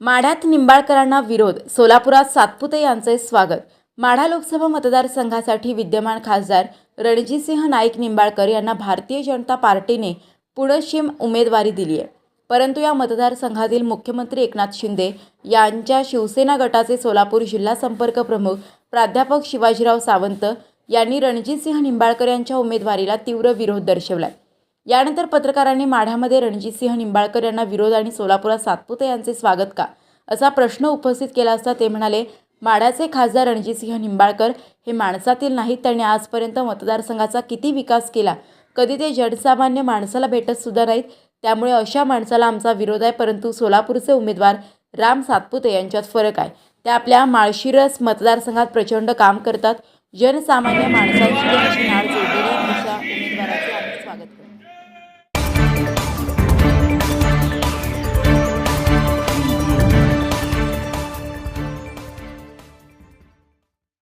माढ्यात निंबाळकरांना विरोध सोलापुरात सातपुते यांचे स्वागत. माढा लोकसभा मतदारसंघासाठी विद्यमान खासदार रणजितसिंह नाईक निंबाळकर यांना भारतीय जनता पार्टीने पुणशिम उमेदवारी दिली आहे. परंतु या मतदारसंघातील मुख्यमंत्री एकनाथ शिंदे यांच्या शिवसेना गटाचे सोलापूर जिल्हा संपर्क प्रमुख प्राध्यापक शिवाजीराव सावंत यांनी रणजितसिंह निंबाळकर यांच्या उमेदवारीला तीव्र विरोध दर्शवलाय. यानंतर पत्रकारांनी माढ्यामध्ये रणजितसिंह निंबाळकर यांना विरोध आणि सोलापुरात सातपुते यांचे स्वागत का? असा प्रश्न उपस्थित केला असता ते म्हणाले माढ्याचे खासदार रणजितसिंह निंबाळकर हे माणसातील नाहीत. त्यांनी आजपर्यंत मतदारसंघाचा किती विकास केला? कधी ते जनसामान्य माणसाला भेटत सुद्धा नाहीत. त्यामुळे अशा माणसाला आमचा विरोध आहे परंतु सोलापूरचे उमेदवार राम सातपुते यांच्यात फरक आहे. ते आपल्या माळशिरस मतदारसंघात प्रचंड काम करतात. जनसामान्य माणसांची त्यांची नाळ जोडलेली अशा उमेदवाराचे आम्ही स्वागत करतो.